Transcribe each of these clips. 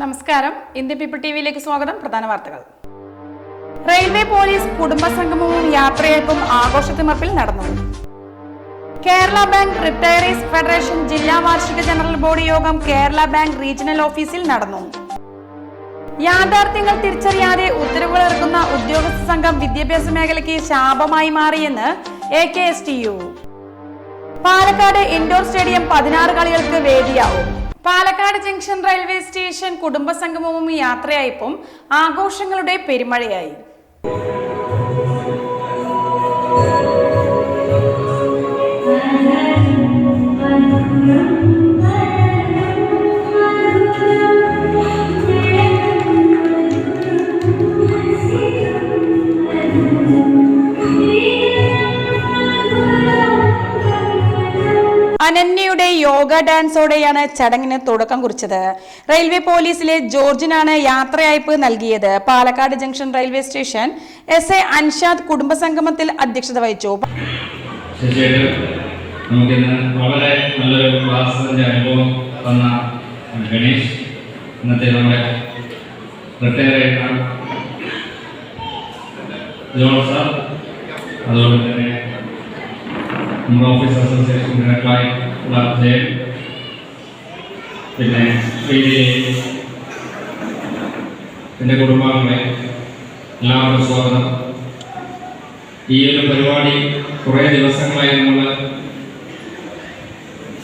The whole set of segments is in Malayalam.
നമസ്കാരം. ഇന്ത്യൻ പീപ്പിൾ ടി വിയിലേക്ക് സ്വാഗതം. പ്രധാന വാർത്തകൾ. റെയിൽവേ പോലീസ് കുടുംബസംഗമവും യാത്രയപ്പും ആഘോഷത്തിമർപ്പിൽ നടന്നു. കേരള ബാങ്ക് റിട്ടയറീസ് ഫെഡറേഷൻ ജില്ലാ വാർഷിക ജനറൽ ബോഡി യോഗം കേരള ബാങ്ക് റീജിയണൽ ഓഫീസിൽ നടന്നു. യാഥാർത്ഥ്യങ്ങൾ തിരിച്ചറിയാതെ ഉത്തരവുകൾ ഇറക്കുന്ന ഉദ്യോഗസ്ഥ സംഘം വിദ്യാഭ്യാസ മേഖലയ്ക്ക് ശാപമായി മാറിയെന്ന് A K S T U. Palakkad indoor stadium പതിനാറ് കളികൾക്ക് വേദിയാവും. പാലക്കാട് ജംഗ്ഷൻ റെയിൽവേ സ്റ്റേഷൻ കുടുംബസംഗമവും യാത്രയയപ്പും ആഘോഷങ്ങളുടെ പെരുമഴയായി. അനന്യയുടെ യോഗ ഡാൻസോടെയാണ് ചടങ്ങിന് തുടക്കം കുറിച്ചത്. റെയിൽവേ പോലീസിലെ ജോർജിനാണ് യാത്രയയപ്പ് നൽകിയത്. Palakkad junction railway station S A Anshad കുടുംബസംഗമത്തിൽ അധ്യക്ഷത വഹിച്ചു. വളരെ നല്ലൊരു അനുഭവം തന്ന ഗണേഷ് ഇന്നത്തെ നമ്മുടെ ജോൺ അതുപോലെ തന്നെ നമ്മുടെ ഓഫീസ് അസോസിയേഷൻ ഡയറക്ടറായിട്ടുള്ള ജയൻ പിന്നെ ശ്രീജി എന്റെ കുടുംബാംഗങ്ങളെ എല്ലാവർക്കും സ്വാഗതം ഈ ഒരു പരിപാടി കുറേ ദിവസങ്ങളായി നമ്മൾ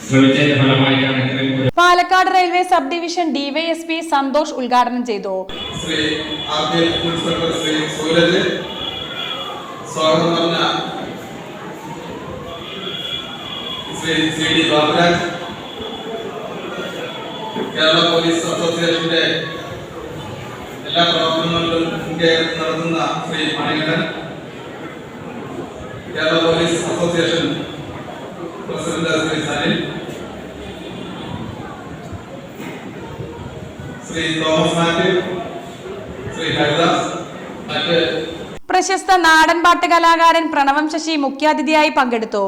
ശ്രമിച്ചതിന്റെ ഫലമായിട്ടാണ് ഇത്രയും Palakkad railway sub division DYSP Santhosh ഉദ്ഘാടനം ചെയ്തു. ശ്രീ ആദ്യ ഇൻസ്പെക്ടർ ശ്രീ സൂരജ്. സ്വാഗതം പറഞ്ഞ Shri C D Baburaj. Kerala police അസോസിയേഷന്റെ എല്ലാ പ്രവർത്തനങ്ങളിലും മുൻകൈ നടത്തുന്ന Shri Manikandan. Kerala police association president Shri Sanil. Shri Thomas Mathew. Shri Haridas. മറ്റ് പ്രശസ്ത നാടൻ പാട്ട് കലാകാരൻ പ്രണവം ശശി മുഖ്യാതിഥിയായി പങ്കെടുത്തു.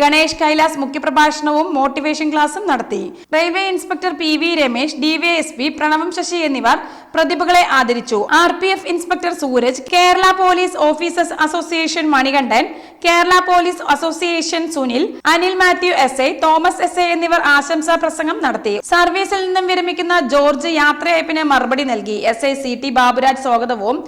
ഗണേഷ് കൈലാസ് മുഖ്യപ്രഭാഷണവും മോട്ടിവേഷൻ ക്ലാസും നടത്തി. Railway inspector P V Ramesh DYSP Pranavam Sasi എന്നിവർ പ്രതിഭകളെ ആദരിച്ചു. R P F inspector Suraj Kerala police officers association Manikandan Kerala police association Sunil Anil Mathew S A Thomas S A എന്നിവർ ആശംസാ പ്രസംഗം നടത്തി. സർവീസിൽ നിന്നും വിരമിക്കുന്ന ജോർജ് യാത്രയപ്പിന് മറുപടി നൽകി. S I C T Baburaj സ്വാഗതവും.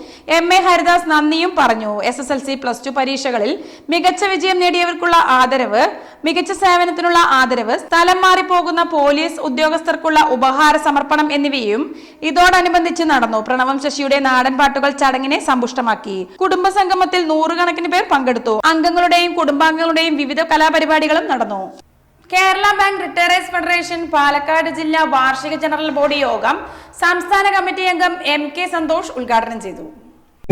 എം എ ഹരിദാസ് നന്ദിയും പറഞ്ഞു. S S L C plus two പരീക്ഷകളിൽ മികച്ച വിജയം നേടിയവർക്കുള്ള ആദരവ് മികച്ച സേവനത്തിനുള്ള ആദരവ് സ്ഥലം മാറിപ്പോകുന്ന പോലീസ് ഉദ്യോഗസ്ഥർക്കുള്ള ഉപഹാര സമർപ്പണം എന്നിവയും ഇതോടനുബന്ധിച്ച് നടന്നു. പ്രണവം ശശിയുടെ നാടൻ പാട്ടുകൾ ചടങ്ങിനെ സമ്പുഷ്ടമാക്കി. കുടുംബ സംഗമത്തിൽ നൂറുകണക്കിന് പേർ പങ്കെടുത്തു. അംഗങ്ങളുടെയും കുടുംബാംഗങ്ങളുടെയും വിവിധ കലാപരിപാടികളും നടന്നു. Kerala bank retirees federation Palakkad ജില്ലാ വാർഷിക ജനറൽ ബോഡി യോഗം സംസ്ഥാന കമ്മിറ്റി അംഗം എം കെ സന്തോഷ് ഉദ്ഘാടനം ചെയ്തു.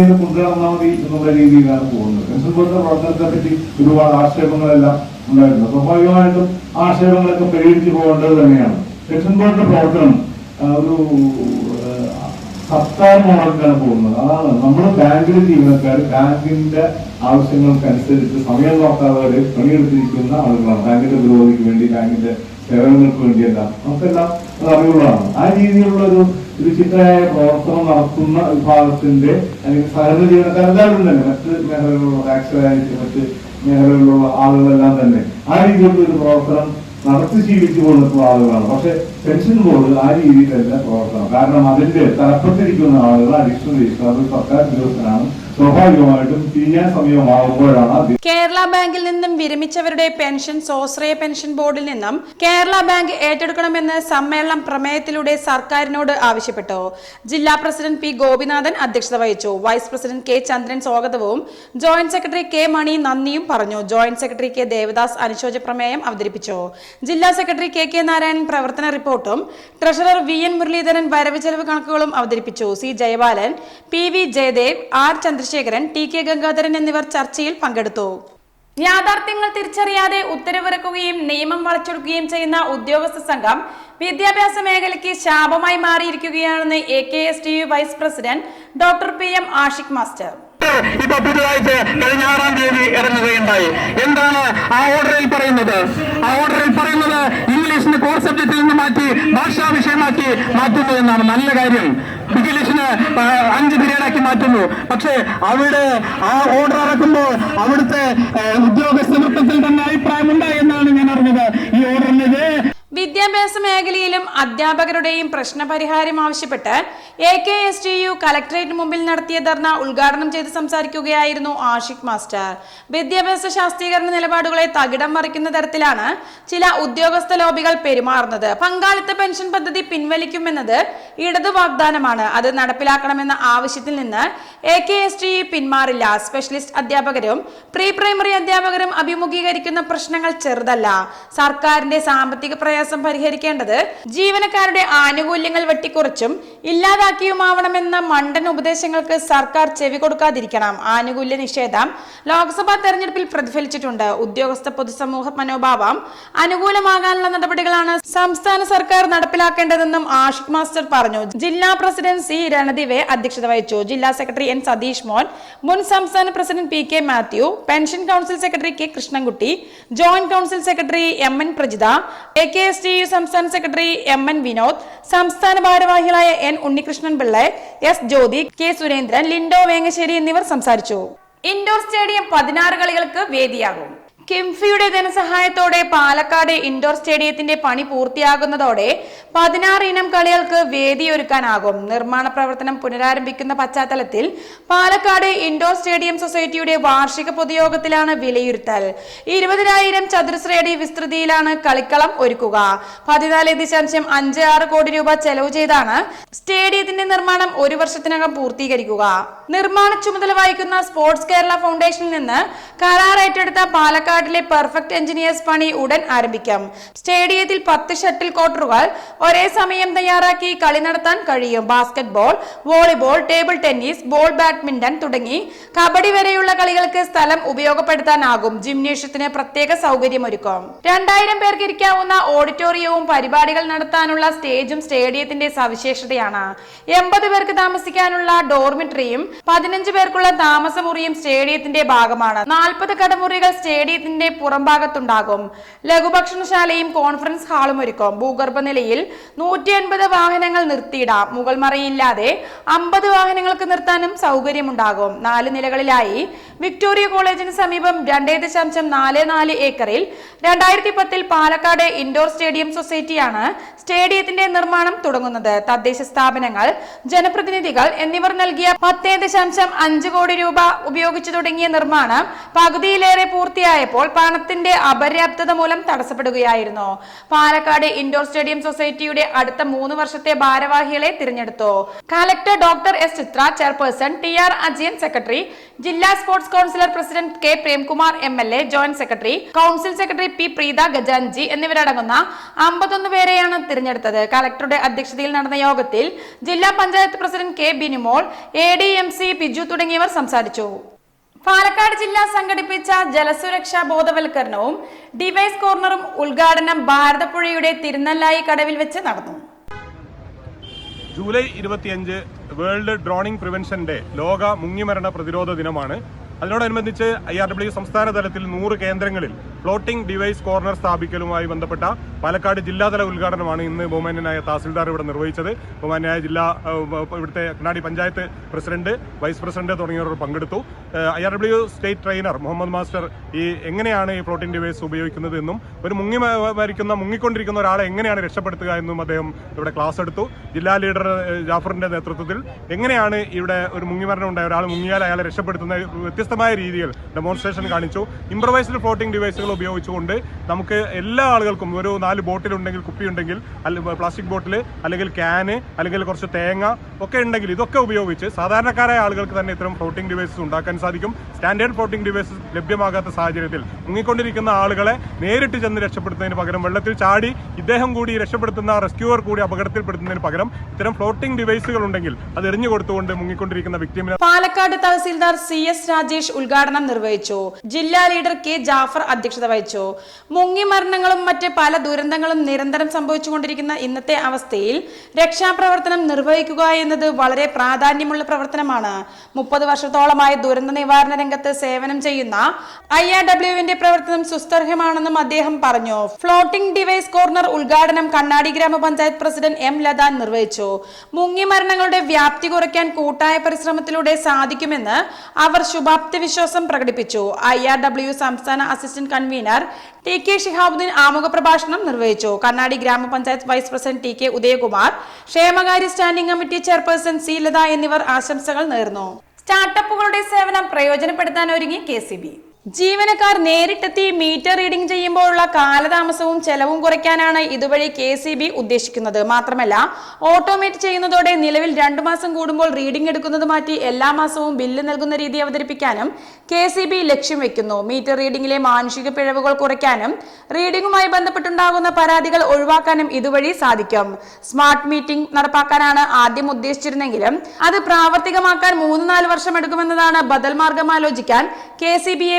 ഇത് കൊണ്ടുനടന്നാൽ മതി എന്നുള്ള രീതിയിലാണ് പോകുന്നത്. പെൻഷൻ ബോർഡിന്റെ പ്രവർത്തനത്തെ പറ്റി ഒരുപാട് ആക്ഷേപങ്ങളെല്ലാം ഉണ്ടായിരുന്നു സ്വാഭാവികമായിട്ടും ആക്ഷേപങ്ങളൊക്കെ പരിഹരിച്ചു പോകേണ്ടത് തന്നെയാണ്. പെൻഷൻ ബോർഡിന്റെ പ്രവർത്തനം ഒരു സർക്കാർ മോഡലിലാണ് പോകുന്നത്. അതാണ് നമ്മൾ ബാങ്കിലെ ജീവനക്കാർ ബാങ്കിന്റെ ആവശ്യങ്ങൾക്കനുസരിച്ച് സമയം നോക്കാതെ വരെ പണിയെടുത്തിരിക്കുന്ന ആളുകളാണ്. ബാങ്കിന്റെ പുരോഗതിക്ക് വേണ്ടി ബാങ്കിന്റെ സേവനങ്ങൾക്ക് വേണ്ടിയെല്ലാം. നമുക്കെല്ലാം അത് അറിവുള്ളതാണ്. ആ രീതിയിലുള്ള ഒരു ചിട്ടയായ പ്രവർത്തനം നടത്തുന്ന വിഭാഗത്തിന്റെ അല്ലെങ്കിൽ സഹകരണ ജീവനക്കാരെല്ലാവരും തന്നെ മറ്റ് മേഖലകളിലുള്ള ടാക്സിലായിട്ട് മറ്റ് മേഖലകളിലുള്ള ആളുകളെല്ലാം തന്നെ. ആ രീതിയിലുള്ള ഒരു പ്രവർത്തനം നടത്തി ജീവിച്ചു കൊണ്ടിട്ടുള്ള ആളുകളാണ്. പക്ഷെ പെൻഷൻ ബോർഡ് ആ രീതിയിലല്ല പ്രവർത്തനം. കാരണം അതിന്റെ തലപ്പത്തിരിക്കുന്ന ആളുകൾ അഡീഷണൽ രജിസ്ട്രാർ സർക്കാർ ഉദ്യോഗസ്ഥനാണ്. കേരള ബാങ്കിൽ നിന്നും വിരമിച്ചവരുടെ പെൻഷൻ സ്വാശ്രയ പെൻഷൻ ബോർഡിൽ നിന്നും കേരള ബാങ്ക് ഏറ്റെടുക്കണമെന്ന് സമ്മേളനം പ്രമേയത്തിലൂടെ സർക്കാരിനോട് ആവശ്യപ്പെട്ടു. ജില്ലാ പ്രസിഡന്റ് പി ഗോപിനാഥൻ അധ്യക്ഷത വഹിച്ചു. വൈസ് പ്രസിഡന്റ് കെ ചന്ദ്രൻ സ്വാഗതവും ജോയിന്റ് സെക്രട്ടറി കെ മണി നന്ദിയും പറഞ്ഞു. ജോയിന്റ് സെക്രട്ടറി കെ ദേവദാസ് അനുശോച പ്രമേയം അവതരിപ്പിച്ചു. ജില്ലാ സെക്രട്ടറി കെ കെ നാരായണൻ പ്രവർത്തന റിപ്പോർട്ടും ട്രഷറർ വി എൻ മുരളീധരൻ വരവ് ചെലവ് കണക്കുകളും അവതരിപ്പിച്ചു. C Jayabalan P V Jayadev R Chandrasekharan T K Gangadharan എന്നിവർ ചർച്ചയിൽ പങ്കെടുത്തു. യാഥാർത്ഥ്യങ്ങൾ തിരിച്ചറിയാതെ ഉത്തരവിറക്കുകയും നിയമം വളച്ചൊടുക്കുകയും ചെയ്യുന്ന ഉദ്യോഗസ്ഥ സംഘം വിദ്യാഭ്യാസ മേഖലയ്ക്ക് ശാപമായി മാറിയിരിക്കുകയാണെന്ന് A K S T U vice president doctor P M Ashiq master. ഇപ്പൊ പുതുതായിട്ട് കഴിഞ്ഞ ആറാം തീയതി ഇറങ്ങുകയുണ്ടായി. എന്താണ് ആ ഓർഡറിൽ പറയുന്നത്? ആ ഓർഡറിൽ പറയുന്നത് ഇംഗ്ലീഷിന് കോർ സബ്ജക്റ്റിൽ നിന്ന് മാറ്റി ഭാഷാ വിഷയമാക്കി മാറ്റുന്നു എന്നാണ്. നല്ല കാര്യം. ഇംഗ്ലീഷിന് അഞ്ച് പിരീഡാക്കി മാറ്റുന്നു. പക്ഷേ അവിടെ ആ ഓർഡർ ഇറക്കുമ്പോൾ അവിടുത്തെ ഉദ്യോഗസ്ഥ വൃത്തത്തിൽ തന്നെ അഭിപ്രായമുണ്ടായി എന്നാണ് ഞാൻ അറിഞ്ഞത്. വിദ്യാഭ്യാസ മേഖലയിലും അധ്യാപകരുടെയും പ്രശ്നപരിഹാരം ആവശ്യപ്പെട്ട് A K S T U collectorate മുമ്പിൽ നടത്തിയ ധർണ ഉദ്ഘാടനം ചെയ്ത് സംസാരിക്കുകയായിരുന്നു ആഷിഖ് മാസ്റ്റർ. വിദ്യാഭ്യാസ ശാസ്ത്രീകരണ നിലപാടുകളെ തകിടം മറിക്കുന്ന തരത്തിലാണ് ചില ഉദ്യോഗസ്ഥ ലോബികൾ പെരുമാറുന്നത്. പങ്കാളിത്ത പെൻഷൻ പദ്ധതി പിൻവലിക്കുമെന്നത് ഇടതു വാഗ്ദാനമാണ്. അത് നടപ്പിലാക്കണമെന്ന ആവശ്യത്തിൽ നിന്ന് A K S T U പിന്മാറില്ല. Specialist അധ്യാപകരും പ്രീ പ്രൈമറി അധ്യാപകരും അഭിമുഖീകരിക്കുന്ന പ്രശ്നങ്ങൾ ചെറുതല്ല. സർക്കാരിന്റെ സാമ്പത്തിക പ്രയാസം പരിഹരിക്കേണ്ടത് ജീവനക്കാരുടെ ആനുകൂല്യങ്ങൾ വെട്ടിക്കുറച്ചും ഇല്ലാതാക്കിയുമാവണമെന്ന മണ്ടൻ ഉപദേശങ്ങൾക്ക് സർക്കാർ ചെവി കൊടുക്കാതിരിക്കണം. ആനുകൂല്യ നിഷേധം ലോക്സഭാ തെരഞ്ഞെടുപ്പിൽ പ്രതിഫലിച്ചിട്ടുണ്ട്. ഉദ്യോഗസ്ഥ പൊതുസമൂഹ മനോഭാവം അനുകൂലമാകാനുള്ള നടപടികളാണ് സംസ്ഥാന സർക്കാർ നടപ്പിലാക്കേണ്ടതെന്നും ആഷിഖ് മാസ്റ്റർ പറഞ്ഞു. ജില്ലാ പ്രസിഡന്റ് സി രണദിവെ അധ്യക്ഷത വഹിച്ചു. ജില്ലാ സെക്രട്ടറി എൻ സതീഷ് മോൻ മുൻ സംസ്ഥാന president P K Mathew pension council secretary K Krishnankutty joint council secretary M N Prajitha A K S T U സംസ്ഥാന സെക്രട്ടറി എം എൻ വിനോദ് സംസ്ഥാന ഭാരവാഹികളായ N Unnikrishnan Pillai S Jyothi K Surendran Lindo Vengassery എന്നിവർ സംസാരിച്ചു. ഇൻഡോർ സ്റ്റേഡിയം പതിനാറ് കളികൾക്ക് വേദിയാകും. കിംഫിയുടെ ധനസഹായത്തോടെ പാലക്കാട് ഇൻഡോർ സ്റ്റേഡിയത്തിന്റെ പണി പൂർത്തിയാകുന്നതോടെ പതിനാറ് ഇനം കളികൾക്ക് വേദിയൊരുക്കാനാകും. നിർമ്മാണ പ്രവർത്തനം പുനരാരംഭിക്കുന്ന പശ്ചാത്തലത്തിൽ പാലക്കാട് ഇൻഡോർ സ്റ്റേഡിയം സൊസൈറ്റിയുടെ വാർഷിക പൊതുയോഗത്തിലാണ് വിലയിരുത്തൽ. ഇരുപതിനായിരം ചതുരശ്രയടി വിസ്തൃതിയിലാണ് കളിക്കളം ഒരുക്കുക. പതിനാല് ദശാംശം അഞ്ച് ആറ് കോടി രൂപ ചെലവ് ചെയ്താണ് സ്റ്റേഡിയത്തിന്റെ നിർമ്മാണം ഒരു വർഷത്തിനകം പൂർത്തീകരിക്കുക. നിർമ്മാണ ചുമതല വഹിക്കുന്ന സ്പോർട്സ് കേരള ഫൗണ്ടേഷനിൽ നിന്ന് കരാർ ഏറ്റെടുത്ത പാലക്കാടിലെ പെർഫെക്റ്റ് എഞ്ചിനീയേഴ്സ് പണി ഉടൻ ആരംഭിക്കാം. സ്റ്റേഡിയത്തിൽ പത്ത് ഷട്ടിൽ കോട്ടറുകൾ ഒരേ സമയം തയ്യാറാക്കി കളി നടത്താൻ കഴിയും. Basketball volleyball table tennis ball badminton തുടങ്ങി കബഡി വരെയുള്ള കളികൾക്ക് സ്ഥലം ഉപയോഗപ്പെടുത്താനാകും. ജിംനേഷ്യത്തിന് പ്രത്യേക സൗകര്യമൊരുക്കും. രണ്ടായിരം പേർക്ക് ഇരിക്കാവുന്ന ഓഡിറ്റോറിയവും പരിപാടികൾ നടത്താനുള്ള സ്റ്റേജും സ്റ്റേഡിയത്തിന്റെ സവിശേഷതയാണ്. എൺപത് പേർക്ക് താമസിക്കാനുള്ള ഡോർമിറ്ററിയും പതിനഞ്ച് പേർക്കുള്ള താമസമുറിയും സ്റ്റേഡിയത്തിന്റെ ഭാഗമാണ്. നാൽപ്പത് കടമുറികൾ സ്റ്റേഡിയത്തിന്റെ പുറംഭാഗത്തുണ്ടാകും. ലഘുഭക്ഷണശാലയും കോൺഫറൻസ് ഹാളും ഒരുക്കും. ഭൂഗർഭ നിലയിൽ നൂറ്റി അൻപത് വാഹനങ്ങൾ നിർത്തിയിടാം. മുകൾമറയില്ലാതെ അമ്പത് വാഹനങ്ങൾക്ക് നിർത്താനും സൗകര്യമുണ്ടാകും. നാല് നിലകളിലായി വിക്ടോറിയ കോളേജിന് സമീപം രണ്ടേ ദശാംശം നാല് നാല് ഏക്കറിൽ രണ്ടായിരത്തി പത്തിൽ പാലക്കാട് ഇൻഡോർ സ്റ്റേഡിയം സൊസൈറ്റിയാണ് സ്റ്റേഡിയത്തിന്റെ നിർമ്മാണം തുടങ്ങുന്നത്. തദ്ദേശ സ്ഥാപനങ്ങൾ ജനപ്രതിനിധികൾ എന്നിവർ നൽകിയ പത്തേ ദശാംശം അഞ്ച് കോടി രൂപ ഉപയോഗിച്ചു തുടങ്ങിയ നിർമ്മാണം പകുതിയിലേറെ പൂർത്തിയായപ്പോൾ പണത്തിന്റെ അപര്യാപ്തത മൂലം തടസ്സപ്പെടുകയായിരുന്നു. പാലക്കാട് ഇൻഡോർ സ്റ്റേഡിയം സൊസൈറ്റിയുടെ അടുത്ത മൂന്ന് വർഷത്തെ ഭാരവാഹികളെ തിരഞ്ഞെടുത്തു. Collector doctor S Chitra chairperson T R Ajayan secretary ജില്ലാ sports councillor president K Premkumar M L A joint secretary council secretary P Preetha Gajanji എന്നിവരടങ്ങുന്ന അമ്പത്തൊന്ന് പേരെയാണ് തിരഞ്ഞെടുത്തത്. കലക്ടറുടെ അധ്യക്ഷതയിൽ നടന്ന യോഗത്തിൽ ജില്ലാ panchayat president K Binimol A D M C Biju തുടങ്ങിയവർ സംസാരിച്ചു. പാലക്കാട് ജില്ല സംഘടിപ്പിച്ച ജലസുരക്ഷാ ബോധവൽക്കരണവും ഡിവൈസ് കോർണറും ഉദ്ഘാടനം ഭാരതപ്പുഴയുടെ തിരുനെല്ലായി കടവിൽ വെച്ച് നടന്നു. ജൂലൈ ഇരുപത്തിയഞ്ച് വേൾഡ് ഡ്രോണിംഗ് പ്രിവെൻഷൻ ഡേ ലോക മുങ്ങിമരണ പ്രതിരോധ ദിനമാണ്. അതിനോടനുബന്ധിച്ച് ഐ ആർ ഡബ്ല്യു സംസ്ഥാന തലത്തിൽ നൂറ് കേന്ദ്രങ്ങളിൽ ഫ്ലോട്ടിംഗ് ഡിവൈസ് കോർണർ സ്ഥാപിക്കലുമായി ബന്ധപ്പെട്ട പാലക്കാട് ജില്ലാതല ഉദ്ഘാടനമാണ് ഇന്ന് ബഹുമാന്യനായ തഹസിൽദാർ ഇവിടെ നിർവഹിച്ചത്. ബഹുമാന്യനായ ജില്ലാ ഇവിടുത്തെ കണ്ണാടി പഞ്ചായത്ത് പ്രസിഡന്റ് വൈസ് പ്രസിഡന്റ് തുടങ്ങിയവർ പങ്കെടുത്തു. I R W state trainer Muhammad master ഈ എങ്ങനെയാണ് ഈ ഫ്ലോട്ടിംഗ് ഡിവൈസ് ഉപയോഗിക്കുന്നത് എന്നും ഒരു മുങ്ങി മരിക്കുന്ന മുങ്ങിക്കൊണ്ടിരിക്കുന്ന ഒരാളെ എങ്ങനെയാണ് രക്ഷപ്പെടുത്തുക എന്നും അദ്ദേഹം ഇവിടെ ക്ലാസ് എടുത്തു. ജില്ലാ ലീഡർ ജാഫറിന്റെ നേതൃത്വത്തിൽ എങ്ങനെയാണ് ഇവിടെ ഒരു മുങ്ങിമരണം ഉണ്ടായ ഒരാൾ മുങ്ങിയാൽ അയാളെ രക്ഷപ്പെടുത്തുന്ന വ്യത്യസ്തമായ രീതിയിൽ ഡെമോൺസ്ട്രേഷൻ കാണിച്ചു. ഇംപ്രവൈസ്ഡ് ഫ്ലോട്ടിംഗ് ഡിവൈസുകൾ ഉപയോഗിച്ചുകൊണ്ട് നമുക്ക് എല്ലാ ആളുകൾക്കും ഒരു നാല് ബോട്ടിലുണ്ടെങ്കിൽ കുപ്പിയുണ്ടെങ്കിൽ അല്ലെങ്കിൽ പ്ലാസ്റ്റിക് ബോട്ടിൽ അല്ലെങ്കിൽ ക്യാന് അല്ലെങ്കിൽ കുറച്ച് തേങ്ങ ഒക്കെ ഉണ്ടെങ്കിൽ ഇതൊക്കെ ഉപയോഗിച്ച് സാധാരണക്കാരായ ആളുകൾക്ക് തന്നെ ഇത്തരം ഫ്ലോട്ടിംഗ് ഡിവൈസസ് ഉണ്ടാക്കാൻ സാധിക്കും. സ്റ്റാൻഡേർഡ് ഫ്ലോട്ടിംഗ് ഡിവൈസസ് ലഭ്യമാകാത്ത സാഹചര്യത്തിൽ മുങ്ങിക്കൊണ്ടിരിക്കുന്ന ആളുകളെ നേരിട്ട് ചെന്ന് രക്ഷപ്പെടുത്തുന്നതിന് പകരം വെള്ളത്തിൽ ചാടി ഇദ്ദേഹം കൂടി രക്ഷപ്പെടുത്തുന്ന റെസ്ക്യൂവർ കൂടി അപകടത്തിൽപ്പെടുത്തുന്നതിന് പകരം ഇത്തരം ഫ്ലോട്ടിംഗ് ഡിവൈസുകൾ ഉണ്ടെങ്കിൽ അത് എറിഞ്ഞു കൊടുത്തുകൊണ്ട് മുങ്ങിക്കൊണ്ടിരിക്കുന്ന വ്യക്തിമിനെ പാലക്കാട് തഹസീൽദാർ സി എസ് രാജേഷ് ഉദ്ഘാടനം നിർവഹിച്ചു. ജില്ലാ ലീഡർ കെ ജാഫർ അധ്യക്ഷത അധ്യക്ഷത വഹിച്ചു. മുങ്ങി മരണങ്ങളും മറ്റ് പല ദുരന്തങ്ങളും നിരന്തരം സംഭവിച്ചുകൊണ്ടിരിക്കുന്ന ഇന്നത്തെ അവസ്ഥയിൽ രക്ഷാപ്രവർത്തനം നിർവഹിക്കുക എന്നത് വളരെ പ്രാധാന്യമുള്ള പ്രവർത്തനമാണ്. മുപ്പത് വർഷത്തോളമായി ദുരന്ത നിവാരണ രംഗത്ത് സേവനം ചെയ്യുന്ന ഐ ആർ ഡബ്ല്യുവിന്റെ പ്രവർത്തനം സുസ്ഥർഹമാണെന്നും അദ്ദേഹം പറഞ്ഞു. ഫ്ലോട്ടിംഗ് ഡിവൈസ് കോർണർ ഉദ്ഘാടനം കണ്ണാടി ഗ്രാമപഞ്ചായത്ത് പ്രസിഡന്റ് എം ലത നിർവഹിച്ചു. മുങ്ങി മരണങ്ങളുടെ വ്യാപ്തി കുറയ്ക്കാൻ കൂട്ടായ പരിശ്രമത്തിലൂടെ സാധിക്കുമെന്ന് അവർ ശുഭാപ്തി വിശ്വാസം പ്രകടിപ്പിച്ചു. ഐ ആർ ഡബ്ല്യു സംസ്ഥാന assistant convener T K Shihabuddin ആമുഖ പ്രഭാഷണം നിർവഹിച്ചു. കണ്ണാടി ഗ്രാമപഞ്ചായത്ത് vice president T K Udayakumar ക്ഷേമകാര്യ standing committee chairperson C Latha എന്നിവർ ആശംസകൾ നേർന്നു. സ്റ്റാർട്ടപ്പുകളുടെ സേവനം പ്രയോജനപ്പെടുത്താൻ ഒരുങ്ങി കെ സി ബി. ജീവനക്കാർ നേരിട്ടെത്തി മീറ്റർ റീഡിംഗ് ചെയ്യുമ്പോഴുള്ള കാലതാമസവും ചെലവും കുറയ്ക്കാനാണ് ഇതുവഴി കെ സി ബി ഉദ്ദേശിക്കുന്നത്. മാത്രമല്ല ഓട്ടോമേറ്റ് ചെയ്യുന്നതോടെ നിലവിൽ രണ്ടു മാസം കൂടുമ്പോൾ റീഡിംഗ് എടുക്കുന്നത് മാറ്റി എല്ലാ മാസവും ബില്ല് നൽകുന്ന രീതി അവതരിപ്പിക്കാനും കെ സി ബി ലക്ഷ്യം വെക്കുന്നു. മീറ്റർ റീഡിംഗിലെ മാനുഷിക പിഴവുകൾ കുറയ്ക്കാനും റീഡിംഗുമായി ബന്ധപ്പെട്ടുണ്ടാകുന്ന പരാതികൾ ഒഴിവാക്കാനും ഇതുവഴി സാധിക്കും. സ്മാർട്ട് മീറ്റിംഗ് നടപ്പാക്കാനാണ് ആദ്യം ഉദ്ദേശിച്ചിരുന്നെങ്കിലും അത് പ്രാവർത്തികമാക്കാൻ മൂന്ന് നാല് വർഷം എടുക്കുമെന്നതാണ് ബദൽ മാർഗം ആലോചിക്കാൻ കെ സി ബിയെ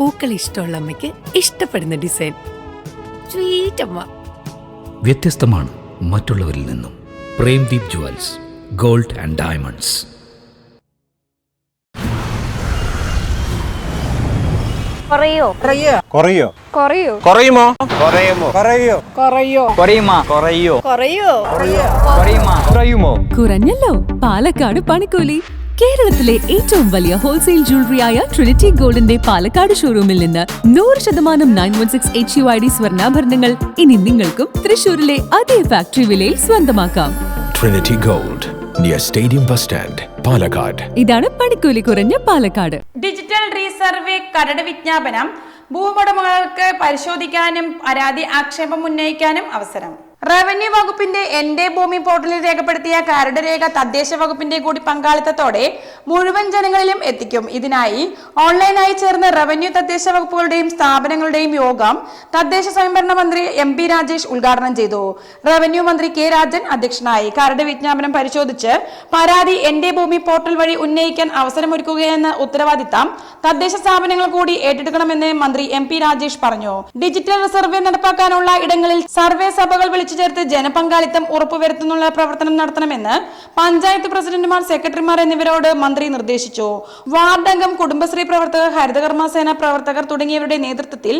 പൂക്കൾ ഇഷ്ടമുള്ള അമ്മയ്ക്ക് ഇഷ്ടപ്പെടുന്ന ഡിസൈൻ. സ്വീറ്റ് അമ്മ. വ്യത്യസ്തമാണ് മറ്റുള്ളവരിൽ നിന്നും. Premdeep jewels gold and diamonds. കുറയോ? കുറയോ? കുറയോ? കുറയുമോ? കുറയുമോ? കുറയോ? കുറയോ? കുറയുമോ? കുറയോ? കുറയോ? കുറയുമോ? കുറയുമോ? കുറഞ്ഞല്ലോ. പാലക്കാട് പണിക്കൂലി. കേരളത്തിലെ ഏറ്റവും വലിയ ഹോൾസെയിൽ ജ്വല്ലറിയായ ട്രിനിറ്റി ഗോൾഡിന്റെ പാലക്കാട് ഷോറൂമിൽ നിന്ന് നൂറ് ശതമാനം nine one six H U I D സ്വർണാഭരണങ്ങൾ ഇനി നിങ്ങൾക്കും തൃശൂരിലെ അതേ ഫാക്ടറി വിലയിൽ സ്വന്തമാക്കാം. Trinity gold near stadium bus stand Palakkad ഇതാണ് പണിക്കൂലി കുറഞ്ഞ പാലക്കാട്. ഡിജിറ്റൽ റീസർവേ കരട് വിജ്ഞാപനം. ഭൂവുടമകൾക്ക് പരിശോധിക്കാനും പരാതി ആക്ഷേപം ഉന്നയിക്കാനും അവസരം. റവന്യൂ വകുപ്പിന്റെ എന്റെ ഭൂമി പോർട്ടലിൽ രേഖപ്പെടുത്തിയ കരട് രേഖ തദ്ദേശ വകുപ്പിന്റെ കൂടി പങ്കാളിത്തത്തോടെ മുഴുവൻ ജനങ്ങളിലും എത്തിക്കും. ഇതിനായി ഓൺലൈനായി ചേർന്ന റവന്യൂ തദ്ദേശ വകുപ്പുകളുടെയും സ്ഥാപനങ്ങളുടെയും യോഗം തദ്ദേശ സ്വയംഭരണ മന്ത്രി എം പി രാജേഷ് ഉദ്ഘാടനം ചെയ്തു. റവന്യൂ മന്ത്രി കെ രാജൻ അധ്യക്ഷനായി. കരട് വിജ്ഞാപനം പരിശോധിച്ച് പരാതി എന്റെ ഭൂമി പോർട്ടൽ വഴി ഉന്നയിക്കാൻ അവസരമൊരുക്കുകയെന്ന ഉത്തരവാദിത്തം തദ്ദേശ സ്ഥാപനങ്ങൾ കൂടി ഏറ്റെടുക്കണമെന്ന് മന്ത്രി എം പി രാജേഷ് പറഞ്ഞു. ഡിജിറ്റൽ സർവേ നടപ്പാക്കാനുള്ള ഇടങ്ങളിൽ സർവേ സഭകൾ വിളിച്ചു ചേർത്ത് ജനപങ്കാളിത്തം ഉറപ്പുവരുത്തുന്നുള്ള പ്രവർത്തനം നടത്തണമെന്ന് പഞ്ചായത്ത് പ്രസിഡന്റുമാർ സെക്രട്ടറിമാർ എന്നിവരോട് മന്ത്രി നിർദ്ദേശിച്ചു. വാർഡ് അംഗം കുടുംബശ്രീ പ്രവർത്തകർ ഹരിതകർമ്മ സേന പ്രവർത്തകർ തുടങ്ങിയവരുടെ നേതൃത്വത്തിൽ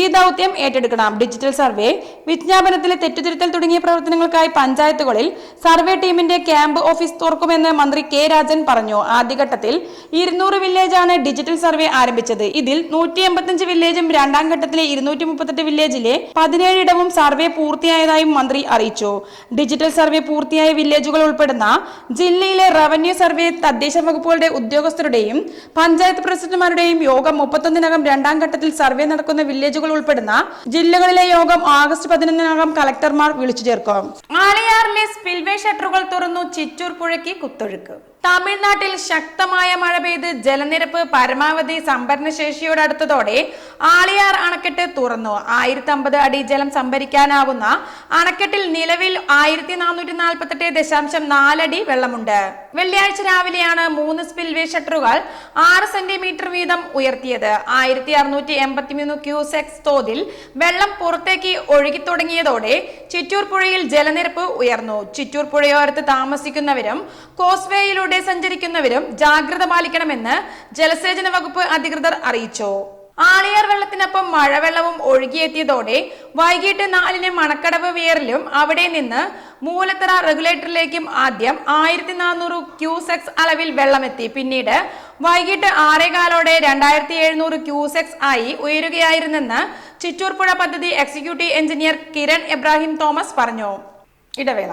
ഈ ദൗത്യം ഏറ്റെടുക്കണം. ഡിജിറ്റൽ സർവേ വിജ്ഞാപനത്തിലെ തെറ്റുതിരുത്തൽ തുടങ്ങിയ പ്രവർത്തനങ്ങൾക്കായി പഞ്ചായത്തുകളിൽ സർവേ ടീമിന്റെ ക്യാമ്പ് ഓഫീസ് തുറക്കുമെന്ന് മന്ത്രി കെ. രാജൻ പറഞ്ഞു. ആദ്യഘട്ടത്തിൽ ഇരുന്നൂറ് വില്ലേജാണ് ഡിജിറ്റൽ സർവേ ആരംഭിച്ചത്. ഇതിൽ നൂറ്റി എൺപത്തിയഞ്ച് വില്ലേജും രണ്ടാം ഘട്ടത്തിലെ ഇരുന്നൂറ്റി മുപ്പത്തെട്ട് വില്ലേജിലെ പതിനേഴിടവും സർവേ പൂർത്തിയായതായും മന്ത്രി അറിയിച്ചു. ഡിജിറ്റൽ സർവേ പൂർത്തിയായ വില്ലേജുകൾ ഉൾപ്പെടുന്ന ജില്ലയിലെ റവന്യൂ സർവേ തദ്ദേശ വകുപ്പുകളുടെ ഉദ്യോഗസ്ഥരുടെയും പഞ്ചായത്ത് പ്രസിഡന്റുമാരുടെയും യോഗം മുപ്പത്തൊന്നിനകം രണ്ടാം ഘട്ടത്തിൽ സർവേ നടക്കുന്ന വില്ലേജുകൾ ഉൾപ്പെടുന്ന ജില്ലകളിലെ യോഗം ആഗസ്റ്റ് പതിനൊന്നിനകം കളക്ടർമാർ വിളിച്ചു ചേർക്കും. ആലയാറിലെ സ്പിൽവേ ഷട്ടറുകൾ തുറന്നു ചിറ്റൂർ പുഴയ്ക്ക് കുത്തൊഴുക്ക്. തമിഴ്നാട്ടിൽ ശക്തമായ മഴ പെയ്ത് ജലനിരപ്പ് പരമാവധി സംഭരണശേഷിയോടടുത്തതോടെ ആളിയാർ അണക്കെട്ട് തുറന്നു. ആയിരത്തി അമ്പത് അടി ജലം സംഭരിക്കാനാവുന്ന അണക്കെട്ടിൽ നിലവിൽ ആയിരത്തി നാനൂറ്റി നാൽപ്പത്തെട്ട് ദശാംശം നാലടി വെള്ളമുണ്ട്. വെള്ളിയാഴ്ച രാവിലെയാണ് മൂന്ന് സ്പിൽവേ ഷട്ടറുകൾ ആറ് സെന്റിമീറ്റർ വീതം ഉയർത്തിയത്. ആയിരത്തി അറുന്നൂറ്റി എൺപത്തിമൂന്ന് ക്യൂസെക്സ് തോതിൽ വെള്ളം പുറത്തേക്ക് ഒഴുകി തുടങ്ങിയതോടെ ചിറ്റൂർ പുഴയിൽ ജലനിരപ്പ് ഉയർന്നു. ചിറ്റൂർ പുഴയോരത്ത് താമസിക്കുന്നവരും കോസ്വേയിലൂടെ സഞ്ചരിക്കുന്നവരും ജാഗ്രത പാലിക്കണമെന്ന് ജലസേചന വകുപ്പ് അധികൃതർ അറിയിച്ചു. ആളിയാർ വെള്ളത്തിനൊപ്പം മഴവെള്ളവും ഒഴുകിയെത്തിയതോടെ വൈകിട്ട് നാലിന് മണക്കടവ് വിയറിലും അവിടെ നിന്ന് മൂലത്തറ റെഗുലേറ്ററിലേക്കും ആദ്യം ആയിരത്തി നാനൂറ് ക്യൂസെക്സ് അളവിൽ വെള്ളമെത്തി. പിന്നീട് വൈകിട്ട് ആറേകാലോടെ രണ്ടായിരത്തി എഴുന്നൂറ് ക്യൂസെക്സ് ആയി ഉയരുകയായിരുന്നെന്ന് ചിറ്റൂർപ്പുഴ പദ്ധതി എക്സിക്യൂട്ടീവ് എഞ്ചിനീയർ കിരൺ എബ്രാഹിം തോമസ് പറഞ്ഞു. ഇടവേള.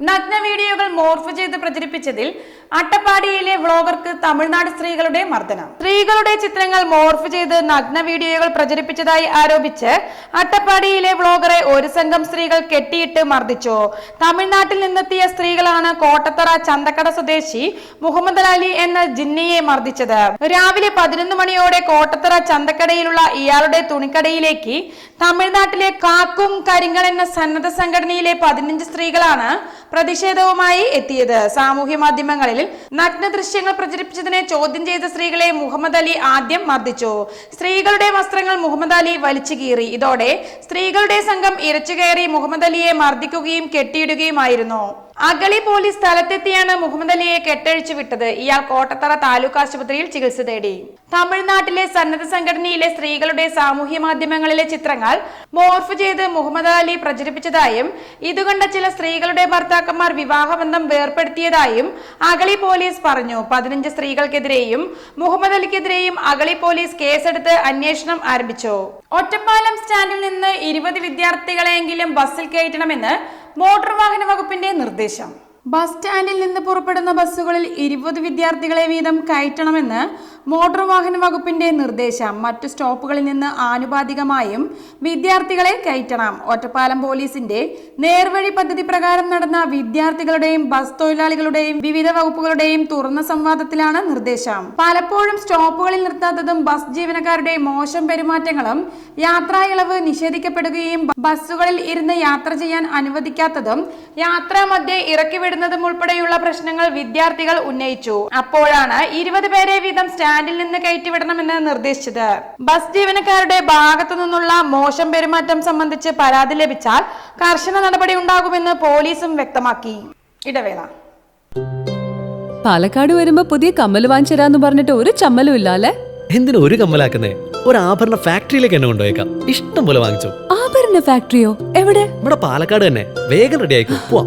നഗ്ന വീഡിയോകൾ മോർഫ് ചെയ്ത് പ്രചരിപ്പിച്ചതിൽ അട്ടപ്പാടിയിലെ വ്ളോഗർക്ക് തമിഴ്നാട് സ്ത്രീകളുടെ മർദ്ദനം. സ്ത്രീകളുടെ ചിത്രങ്ങൾ മോർഫ് ചെയ്ത് നഗ്ന വീഡിയോകൾ പ്രചരിപ്പിച്ചതായി ആരോപിച്ച് അട്ടപ്പാടിയിലെ വ്ളോഗറെ ഒരു സംഘം സ്ത്രീകൾ കെട്ടിയിട്ട് മർദ്ദിച്ചു. തമിഴ്നാട്ടിൽ നിന്നെത്തിയ സ്ത്രീകളാണ് കോട്ടത്തറ ചന്തക്കട സ്വദേശി മുഹമ്മദ് അലി എന്ന ജിന്നയെ മർദ്ദിച്ചത്. രാവിലെ പതിനൊന്ന് മണിയോടെ കോട്ടത്തറ ചന്തക്കടയിലുള്ള ഇയാളുടെ തുണിക്കടയിലേക്ക് തമിഴ്നാട്ടിലെ കാക്കും കരിങ്ങൾ എന്ന സന്നദ്ധ സംഘടനയിലെ പതിനഞ്ച് സ്ത്രീകളാണ് പ്രതിഷേധവുമായി എത്തിയത്. സാമൂഹ്യ മാധ്യമങ്ങളിൽ നഗ്ന ദൃശ്യങ്ങൾ പ്രചരിപ്പിച്ചതിനെ ചോദ്യം ചെയ്ത സ്ത്രീകളെ മുഹമ്മദ് അലി ആദ്യം മർദ്ദിച്ചു. സ്ത്രീകളുടെ വസ്ത്രങ്ങൾ മുഹമ്മദ് അലി വലിച്ചു കീറി. ഇതോടെ സ്ത്രീകളുടെ സംഘം ഇരച്ചു കയറി മുഹമ്മദ് അലിയെ മർദ്ദിക്കുകയും കെട്ടിയിടുകയുമായിരുന്നു. അഗളി പോലീസ് സ്ഥലത്തെത്തിയാണ് മുഹമ്മദ് അലിയെ കെട്ടഴിച്ചു വിട്ടത്. ഇയാൾ കോട്ടത്തറ താലൂക്ക് ആശുപത്രിയിൽ ചികിത്സ തേടി. തമിഴ്നാട്ടിലെ സന്നദ്ധ സംഘടനയിലെ സ്ത്രീകളുടെ സാമൂഹ്യ മാധ്യമങ്ങളിലെ ചിത്രങ്ങൾ മോർഫ് ചെയ്ത് മുഹമ്മദ് അലി പ്രചരിപ്പിച്ചതായും ഇതുകണ്ട ചില സ്ത്രീകളുടെ ഭർത്താക്കന്മാർ വിവാഹബന്ധം വേർപ്പെടുത്തിയതായും അഗളി പോലീസ് പറഞ്ഞു. പതിനഞ്ച് സ്ത്രീകൾക്കെതിരെയും മുഹമ്മദ് അലിക്കെതിരെയും അഗളി പോലീസ് കേസെടുത്ത് അന്വേഷണം ആരംഭിച്ചു. ഒറ്റപ്പാലം സ്റ്റാൻഡിൽ നിന്ന് ഇരുപത് വിദ്യാർത്ഥികളെങ്കിലും ബസ്സിൽ കയറ്റണമെന്ന് മോട്ടോർ വാഹന വകുപ്പിന്റെ നിർദ്ദേശം. ബസ് സ്റ്റാൻഡിൽ നിന്ന് പുറപ്പെടുന്ന ബസ്സുകളിൽ ഇരുപത് വിദ്യാർത്ഥികളെ വീതം കയറ്റണമെന്ന് മോട്ടോർ വാഹന വകുപ്പിന്റെ നിർദ്ദേശം. മറ്റു സ്റ്റോപ്പുകളിൽ നിന്ന് ആനുപാതികമായും വിദ്യാർത്ഥികളെ കയറ്റണം. ഒറ്റപ്പാലം പോലീസിന്റെ നേർവഴി പദ്ധതി പ്രകാരം നടന്ന വിദ്യാർത്ഥികളുടെയും ബസ് തൊഴിലാളികളുടെയും വിവിധ വകുപ്പുകളുടെയും തുറന്ന സംവാദത്തിലാണ് നിർദ്ദേശം. പലപ്പോഴും സ്റ്റോപ്പുകളിൽ നിർത്താത്തതും ബസ് ജീവനക്കാരുടെ മോശം പെരുമാറ്റങ്ങളും യാത്രാ ഇളവ് നിഷേധിക്കപ്പെടുകയും ബസ്സുകളിൽ ഇരുന്ന് യാത്ര ചെയ്യാൻ അനുവദിക്കാത്തതും യാത്രാ മധ്യേ ഇറക്കി വിടുന്നതും ഉൾപ്പെടെയുള്ള പ്രശ്നങ്ങൾ വിദ്യാർത്ഥികൾ ഉന്നയിച്ചു. അപ്പോഴാണ് ഇരുപത് പേരെ വീതം സ്റ്റാൻഡിൽ നിന്ന് കയറ്റിവിടണമെന്ന് നിർദ്ദേശിച്ചത്. ബസ് ജീവനക്കാരുടെ ഭാഗത്തു നിന്നുള്ള മോശം പെരുമാറ്റം സംബന്ധിച്ച് പരാതി ലഭിച്ചാൽ കർശന നടപടി ഉണ്ടാകുമെന്ന് പോലീസും വ്യക്തമാക്കി. ഇടവേള. പാലക്കാട് വരുമ്പോ പുതിയ കമ്മൽ വാങ്ങിച്ചരാന്ന് പറഞ്ഞിട്ട് ഒരു ചമ്മലും ഇല്ല അല്ലേ എന്തിനു ഒരു കമ്മലാക്കുന്നേ? ഒരു ആഭരണ ഫാക്ടറിയിലേക്ക് എന്നെ കൊണ്ടുപോയേക്കാം. ഇഷ്ടം പോലെ വാങ്ങിച്ചു. ആഭരണ ഫാക്ടറിയോ? എവിടെ? ഇവിടെ പാലക്കാട് തന്നെ. വേഗം റെഡി ആയിക്കോ. പോവാം.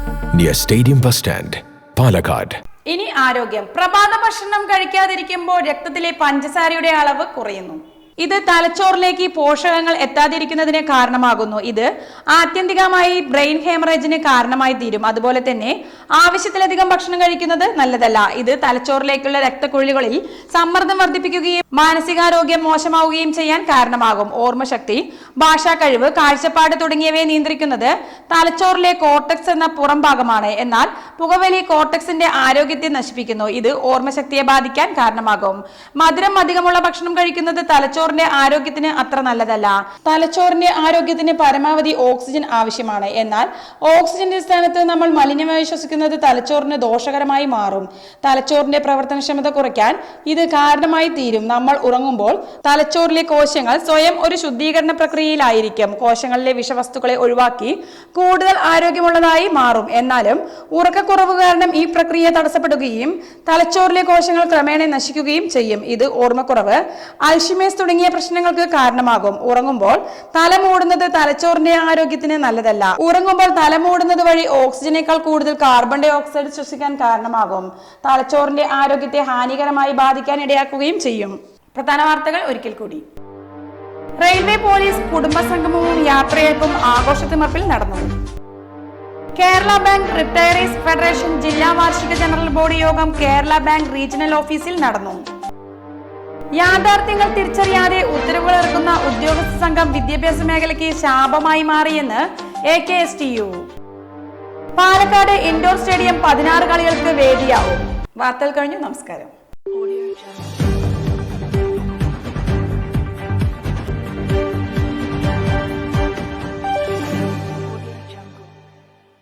near stadium bus stand Palakkad ഇനി ആരോഗ്യം. പ്രഭാത ഭക്ഷണം കഴിക്കാതിരിക്കുമ്പോൾ രക്തത്തിലെ പഞ്ചസാരയുടെ അളവ് കുറയുന്നു. ഇത് തലച്ചോറിലേക്ക് പോഷകങ്ങൾ എത്താതിരിക്കുന്നതിന് കാരണമാകുന്നു. ഇത് ആത്യന്തികമായി ബ്രെയിൻ ഹേമറേജിന് കാരണമായി തീരും. അതുപോലെ തന്നെ ആവശ്യത്തിലധികം ഭക്ഷണം കഴിക്കുന്നത് നല്ലതല്ല. ഇത് തലച്ചോറിലേക്കുള്ള രക്തക്കുഴലുകളിൽ സമ്മർദ്ദം വർദ്ധിപ്പിക്കുകയും മാനസികാരോഗ്യം മോശമാവുകയും ചെയ്യാൻ കാരണമാകും. ഓർമ്മശക്തി ഭാഷാ കഴിവ് കാഴ്ചപ്പാട് തുടങ്ങിയവയെ നിയന്ത്രിക്കുന്നത് തലച്ചോറിലെ കോർട്ടക്സ് എന്ന പുറം ഭാഗമാണ് എന്നാൽ പുകവലി കോർട്ടക്സിന്റെ ആരോഗ്യത്തെ നശിപ്പിക്കുന്നു. ഇത് ഓർമ്മശക്തിയെ ബാധിക്കാൻ കാരണമാകും. മധുരം അധികമുള്ള ഭക്ഷണം കഴിക്കുന്നത് തലച്ചോറിന്റെ ആരോഗ്യത്തിന് അത്ര നല്ലതല്ല. തലച്ചോറിന്റെ ആരോഗ്യത്തിന് പരമാവധി ഓക്സിജൻ ആവശ്യമാണ്. എന്നാൽ ഓക്സിജന്റെ സ്ഥാനത്ത് നമ്മൾ മലിനമായി ശ്വസിക്കുന്നത് തലച്ചോറിന് ദോഷകരമായി മാറും. തലച്ചോറിന്റെ പ്രവർത്തനക്ഷമത കുറയ്ക്കാൻ ഇത് കാരണമായി തീരും. നമ്മൾ ഉറങ്ങുമ്പോൾ തലച്ചോറിലെ കോശങ്ങൾ സ്വയം ഒരു ശുദ്ധീകരണ പ്രക്രിയയിലായിരിക്കും. കോശങ്ങളിലെ വിഷവസ്തുക്കളെ ഒഴിവാക്കി കൂടുതൽ ആരോഗ്യമുള്ളതായി മാറും. എന്നാലും ഉറക്കക്കുറവ് കാരണം ഈ പ്രക്രിയ തടസ്സപ്പെടുകയും തലച്ചോറിലെ കോശങ്ങൾ ക്രമേണ നശിക്കുകയും ചെയ്യും. ഇത് ഓർമ്മക്കുറവ് അൽഷിമേസ് തുടങ്ങിയ പ്രശ്നങ്ങൾക്ക് കാരണമാകും. ഉറങ്ങുമ്പോൾ തലമൂടുന്നത് തലച്ചോറിന്റെ ആരോഗ്യത്തിന് നല്ലതല്ല. ഉറങ്ങുമ്പോൾ തലമൂടുന്നത് വഴി ഓക്സിജനേക്കാൾ കൂടുതൽ കാർബൺ ഡൈ ഓക്സൈഡ് ശ്വസിക്കാൻ കാരണമാകും. തലച്ചോറിന്റെ ആരോഗ്യത്തെ ഹാനികരമായി ബാധിക്കാൻ ഇടയാക്കുകയും ചെയ്യും. പ്രധാന വാർത്തകൾ ഒരിക്കൽ കൂടി. റെയിൽവേ പോലീസ് കുടുംബസംഗമവും യാത്രയപ്പും ആഘോഷത്തിമർപ്പിൽ നടന്നു. കേരള ബാങ്ക് റിട്ടയറീസ് ഫെഡറേഷൻ ജില്ലാ വാർഷിക ജനറൽ ബോഡി യോഗം കേരള ബാങ്ക് റീജിയണൽ ഓഫീസിൽ നടന്നു. യാഥാർത്ഥ്യങ്ങൾ തിരിച്ചറിയാതെ ഉത്തരവുകൾ ഇറക്കുന്ന ഉദ്യോഗസ്ഥ സംഘം വിദ്യാഭ്യാസ മേഖലയ്ക്ക് ശാപമായി മാറിയെന്ന് A K S T U. Palakkad indoor stadium പതിനാറ് കളികൾക്ക് വേദിയാവും. വാർത്തകൾ കഴിഞ്ഞു. നമസ്കാരം.